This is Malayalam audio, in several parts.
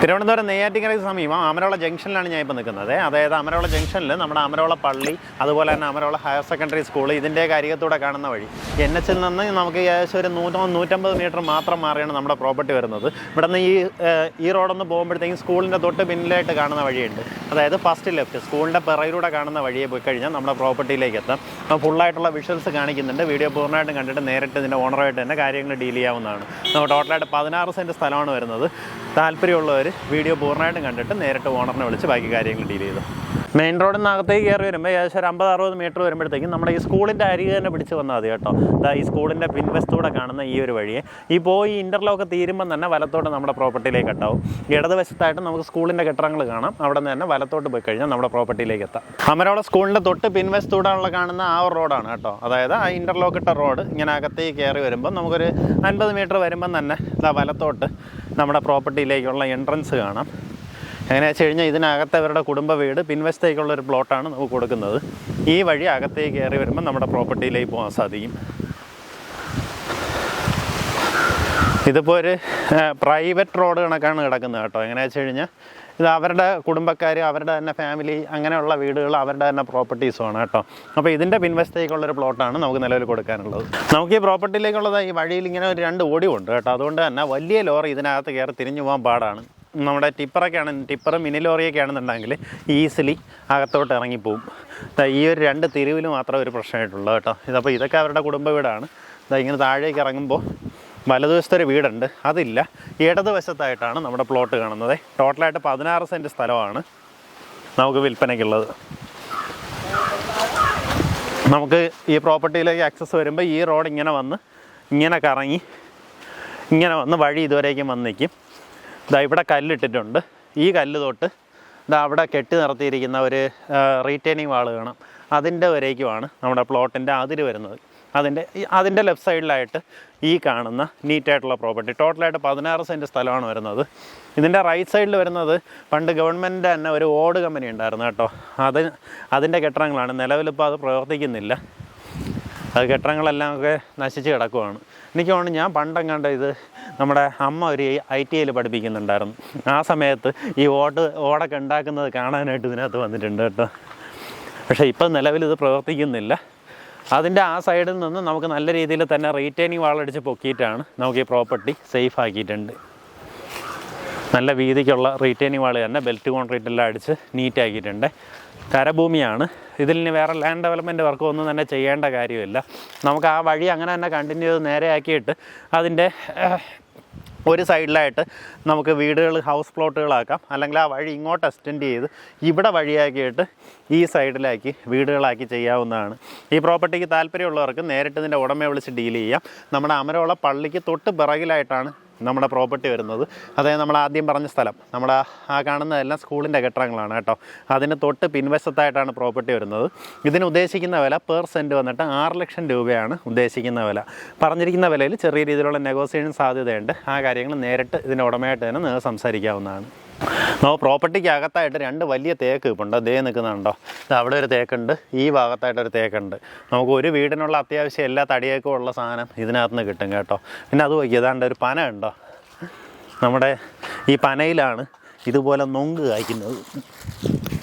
തിരുവനന്തപുരം നെയ്യാറ്റിക്കരയ്ക്ക് സമീപം അമരോള ജംഗ്ഷനിലാണ് ഞാൻ ഇപ്പോൾ നിൽക്കുന്നത്. അതായത് അമരോള ജംഗ്ഷനിൽ നമ്മുടെ അമരോള പള്ളി അതുപോലെ തന്നെ അമരോള ഹയർ സെക്കൻഡറി സ്കൂൾ ഇതിന്റെ കാര്യത്തൂടെ കാണുന്ന വഴി എൻ എച്ചിൽ നിന്ന് നമുക്ക് ഏകദേശം ഒരു നൂറ്റോ നൂറ്റമ്പത് മീറ്റർ മാത്രം മാറിയാണ് നമ്മുടെ പ്രോപ്പർട്ടി വരുന്നത്. ഇവിടെ നിന്ന് ഈ ഈ റോഡൊന്ന് പോകുമ്പോഴത്തേക്കും സ്കൂളിന്റെ തൊട്ട് പിന്നിലായിട്ട് കാണുന്ന വഴിയുണ്ട്. അതായത് ഫസ്റ്റ് ലെഫ്റ്റ് സ്കൂളിന്റെ പിറയിലൂടെ കാണുന്ന വഴിയെ പോയി കഴിഞ്ഞാൽ നമ്മുടെ പ്രോപ്പർട്ടിയിലേക്ക് എത്താം. അപ്പോൾ ഫുള്ളായിട്ടുള്ള വിഷ്വൽസ് കാണിക്കുന്നുണ്ട്. വീഡിയോ പൂർണമായിട്ടും കണ്ടിട്ട് നേരിട്ട് ഇതിന്റെ ഓണറായിട്ട് തന്നെ കാര്യങ്ങൾ ഡീൽ ചെയ്യാവുന്നതാണ്. ടോട്ടലായിട്ട് പതിനാറ് സെന്റ് സ്ഥലമാണ് വരുന്നത്. താല്പര്യമുള്ളവർ വീഡിയോ പൂർണമായിട്ടും കണ്ടിട്ട് നേരിട്ട് ഓണറിനെ വിളിച്ച് ബാക്കി കാര്യങ്ങൾ ഡീൽ ചെയ്തു. മെയിൻ റോഡിൽ നിന്ന് അകത്തേക്ക് കയറി വരുമ്പോൾ ഏകദേശം ഒരു അമ്പത് അറുപത് മീറ്റർ വരുമ്പോഴത്തേക്കും നമ്മുടെ ഈ സ്കൂളിന്റെ അരികെ തന്നെ പിടിച്ച് വന്നാൽ മതി കേട്ടോ. ഇതാ ഈ സ്കൂളിന്റെ പിൻവശത്തൂടെ കാണുന്ന ഈ ഒരു വഴിയെ. ഈ പോയി ഇന്റർലോക്ക് തീരുമ്പം തന്നെ വലത്തോട്ട് നമ്മുടെ പ്രോപ്പർട്ടിയിലേക്ക് എത്താവും. ഇടതുവശത്തായിട്ട് നമുക്ക് സ്കൂളിന്റെ കെട്ടിടങ്ങൾ കാണാം. അവിടെ നിന്ന് തന്നെ വലത്തോട്ട് പോയി കഴിഞ്ഞാൽ നമ്മുടെ പ്രോപ്പർട്ടിയിലേക്ക് എത്താം. അമരോള സ്കൂളിന്റെ തൊട്ട് പിൻവശത്തൂടെയുള്ള കാണുന്ന ആ റോഡാണ് കേട്ടോ. അതായത് ആ ഇന്റർലോക്ക് ഇട്ട റോഡ് ഇങ്ങനെ അകത്തേക്ക് കയറി വരുമ്പോൾ നമുക്കൊരു അൻപത് മീറ്റർ വരുമ്പം തന്നെ ഇതാ വലത്തോട്ട് നമ്മുടെ പ്രോപ്പർട്ടിയിലേക്കുള്ള എൻട്രൻസ് കാണാം. എങ്ങനെയാ വെച്ച് കഴിഞ്ഞാൽ ഇതിനകത്ത് അവരുടെ കുടുംബ വീട് പിൻവശത്തേക്കുള്ള ഒരു പ്ലോട്ടാണ് നമുക്ക് കൊടുക്കുന്നത്. ഈ വഴി അകത്തേക്ക് കയറി വരുമ്പോൾ നമ്മുടെ പ്രോപ്പർട്ടിയിലേക്ക് പോകാൻ സാധിക്കും. ഇതിപ്പോൾ ഒരു പ്രൈവറ്റ് റോഡ് കണക്കാണ് കിടക്കുന്നത് കേട്ടോ. എങ്ങനെ വെച്ച് കഴിഞ്ഞാൽ ഇത് അവരുടെ കുടുംബക്കാർ അവരുടെ തന്നെ ഫാമിലി അങ്ങനെയുള്ള വീടുകൾ അവരുടെ തന്നെ പ്രോപ്പർട്ടീസുമാണ് കേട്ടോ. അപ്പോൾ ഇതിന്റെ പിൻവശത്തേക്കുള്ളൊരു പ്ലോട്ടാണ് നമുക്ക് നിലവിൽ കൊടുക്കാനുള്ളത്. നമുക്ക് ഈ പ്രോപ്പർട്ടിയിലേക്കുള്ളത് ഈ വഴിയിൽ ഇങ്ങനെ ഒരു രണ്ട് ഓടിയുണ്ട് കേട്ടോ. അതുകൊണ്ട് തന്നെ വലിയ ലോറി ഇതിനകത്ത് കയറി തിരിഞ്ഞു പോകാൻ പാടാണ്. നമ്മുടെ ടിപ്പറൊക്കെ ആണ് ടിപ്പറും മിനി ലോറിയൊക്കെ ആണെന്നുണ്ടെങ്കിൽ ഈസിലി അകത്തോട്ട് ഇറങ്ങിപ്പോവും. ഈ ഒരു രണ്ട് തിരിവിൽ മാത്രമേ ഒരു പ്രശ്നമായിട്ടുള്ളൂ കേട്ടോ. ഇതപ്പോൾ ഇതൊക്കെ അവരുടെ കുടുംബ വീടാണ്. ഇതാ ഇങ്ങനെ താഴേക്ക് ഇറങ്ങുമ്പോൾ വലതുവശത്തെ ഒരു വീടുണ്ട്. അതില്ല. ഇടതുവശത്തായിട്ടാണ് നമ്മുടെ പ്ലോട്ട് കാണുന്നത്. ടോട്ടലായിട്ട് പതിനാറ് സെന്റ് സ്ഥലമാണ് നമുക്ക് വിൽപ്പനയ്ക്കുള്ളത്. നമുക്ക് ഈ പ്രോപ്പർട്ടിയിലേക്ക് ആക്സസ് വരുമ്പോൾ ഈ റോഡ് ഇങ്ങനെ വന്ന് ഇങ്ങനെ കറങ്ങി ഇങ്ങനെ വന്ന് വഴി ഇതുവരേക്കും വന്ന് നിൽക്കും ഇതാ ഇവിടെ കല്ലിട്ടിട്ടുണ്ട്. ഈ കല്ല് തൊട്ട് ഇതാ അവിടെ കെട്ടി നിർത്തിയിരിക്കുന്ന ഒരു റീറ്റെയിനിങ് വാൾ കാണാം. അതിന്റെ വരേക്കുമാണ് നമ്മുടെ പ്ലോട്ടിന്റെ അതിര് വരുന്നത്. അതിന്റെ അതിന്റെ ലെഫ്റ്റ് സൈഡിലായിട്ട് ഈ കാണുന്ന നീറ്റായിട്ടുള്ള പ്രോപ്പർട്ടി ടോട്ടലായിട്ട് പതിനാറ് സെന്റ് സ്ഥലമാണ് വരുന്നത്. ഇതിന്റെ റൈറ്റ് സൈഡിൽ വരുന്നത് പണ്ട് ഗവൺമെന്റ് തന്നെ ഒരു ഓട് കമ്പനി ഉണ്ടായിരുന്നു കേട്ടോ. അത് അതിന്റെ കെട്ടിടങ്ങളാണ്. നിലവിലിപ്പോൾ അത് പ്രവർത്തിക്കുന്നില്ല. അത് കെട്ടിടങ്ങളെല്ലാം ഒക്കെ നശിച്ച് കിടക്കുവാണ്. എനിക്ക് തോന്നുന്നു ഞാൻ പണ്ടെങ്ങാണ്ട് ഇത് നമ്മുടെ അമ്മ ഒരു ഐ ടി ഐയിൽ പഠിപ്പിക്കുന്നുണ്ടായിരുന്നു. ആ സമയത്ത് ഈ ഓട്ട് ഓടൊക്കെ ഉണ്ടാക്കുന്നത് കാണാനായിട്ട് ഇതിനകത്ത് വന്നിട്ടുണ്ട് കേട്ടോ. പക്ഷേ ഇപ്പം നിലവിൽ ഇത് പ്രവർത്തിക്കുന്നില്ല. അതിന്റെ ആ സൈഡിൽ നിന്ന് നമുക്ക് നല്ല രീതിയിൽ തന്നെ റീറ്റൈനിങ് വാളടിച്ച് പൊക്കിയിട്ടാണ് നമുക്ക് ഈ പ്രോപ്പർട്ടി സേഫ് ആക്കിയിട്ടുണ്ട്. നല്ല വീതിക്കുള്ള റീറ്റൈനിങ് വാൾ തന്നെ ബെൽറ്റ് കോൺക്രീറ്റ് എല്ലാം അടിച്ച് നീറ്റ് ആക്കിയിട്ടുണ്ട് കരഭൂമിയാണ് ഇതിൽ ഇനി വേറെ ലാൻഡ് ഡെവലപ്മെന്റ് വർക്ക് ഒന്നും തന്നെ ചെയ്യേണ്ട കാര്യമില്ല. നമുക്ക് ആ വഴി അങ്ങനെ തന്നെ കണ്ടിന്യൂ ചെയ്ത് നേരെ ആക്കിയിട്ട് അതിന്റെ ഒരു സൈഡിലായിട്ട് നമുക്ക് വീടുകൾ ഹൗസ് പ്ലോട്ടുകളാക്കാം. അല്ലെങ്കിൽ ആ വഴി ഇങ്ങോട്ട് എക്സ്റ്റെൻഡ് ചെയ്ത് ഇവിടെ വഴിയാക്കിയിട്ട് ഈ സൈഡിലാക്കി വീടുകളാക്കി ചെയ്യാവുന്നതാണ്. ഈ പ്രോപ്പർട്ടിക്ക് താല്പര്യമുള്ളവർക്ക് നേരിട്ട് ഇതിന്റെ ഉടമയെ വിളിച്ച് ഡീൽ ചെയ്യാം. നമ്മുടെ അമരോള പള്ളിക്ക് തൊട്ട് പിറകിലായിട്ടാണ് നമ്മുടെ പ്രോപ്പർട്ടി വരുന്നത്. അതായത് നമ്മൾ ആദ്യം പറഞ്ഞ സ്ഥലം. നമ്മുടെ ആ കാണുന്നതെല്ലാം സ്കൂളിന്റെ കെട്ടിടങ്ങളാണ് കേട്ടോ. അതിന് തൊട്ട് പിൻവശത്തായിട്ടാണ് പ്രോപ്പർട്ടി വരുന്നത്. ഇതിന് ഉദ്ദേശിക്കുന്ന വില പെർ സെന്റ് വന്നിട്ട് ആറ് ലക്ഷം രൂപയാണ് ഉദ്ദേശിക്കുന്ന വില. പറഞ്ഞിരിക്കുന്ന വിലയിൽ ചെറിയ രീതിയിലുള്ള നെഗോസിയേഷൻ സാധ്യതയുണ്ട്. ആ കാര്യങ്ങൾ നേരിട്ട് ഇതിന്റെ ഉടമയായിട്ട് തന്നെ നിങ്ങൾ സംസാരിക്കാവുന്നതാണ്. നമ്മൾ പ്രോപ്പർട്ടിക്കകത്തായിട്ട് രണ്ട് വലിയ തേക്ക് ഇപ്പുണ്ട് ദേ നിൽക്കുന്നുണ്ടോ അവിടെ ഒരു തേക്കുണ്ട്. ഈ ഭാഗത്തായിട്ട് ഒരു തേക്കുണ്ട്. നമുക്ക് ഒരു വീടിനുള്ള അത്യാവശ്യം എല്ലാ തടിയേക്കും ഉള്ള സാധനം ഇതിനകത്ത് നിന്ന് കിട്ടും കേട്ടോ. പിന്നെ അത് ഏതാണ്ട് ഒരു പന ഉണ്ടോ. നമ്മുടെ ഈ പനയിലാണ് ഇതുപോലെ നൊങ്ക് കായ്ക്കുന്നത്.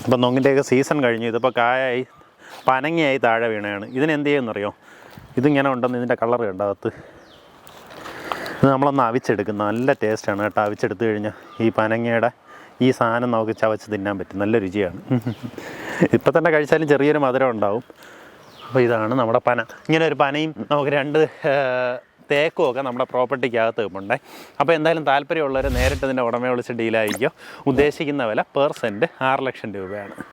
അപ്പം നൊങ്ങിന്റെയൊക്കെ സീസൺ കഴിഞ്ഞു. ഇതിപ്പോൾ കായായി പനങ്ങയായി താഴെ വീണയാണ് ഇതിനെന്ത് ചെയ്യുമെന്നറിയോ? ഇതിങ്ങനെ ഉണ്ടെന്ന് ഇതിന്റെ കളർ കണ്ടോ അകത്ത്? ഇത് നമ്മളൊന്ന് അവിച്ചെടുക്കും. നല്ല ടേസ്റ്റാണ് കേട്ടോ. അവിച്ചെടുത്ത് കഴിഞ്ഞാൽ ഈ പനങ്ങയുടെ ഈ സാധനം നമുക്ക് ചവച്ച് തിന്നാൻ പറ്റും. നല്ല രുചിയാണ്. ഇപ്പം തന്നെ കഴിച്ചാലും ചെറിയൊരു മധുരം ഉണ്ടാവും. അപ്പോൾ ഇതാണ് നമ്മുടെ പന. ഇങ്ങനെ ഒരു പനയും നമുക്ക് രണ്ട് തേക്കുമൊക്കെ നമ്മുടെ പ്രോപ്പർട്ടിക്കകത്ത് അകത്ത് അപ്പോൾ എന്തായാലും താല്പര്യമുള്ളവർ നേരിട്ട് ഇതിന്റെ ഉടമയെ വിളിച്ച് ഡീലായിരിക്കും. ഉദ്ദേശിക്കുന്ന വില പെർ സെന്റ് ആറ് ലക്ഷം രൂപയാണ്.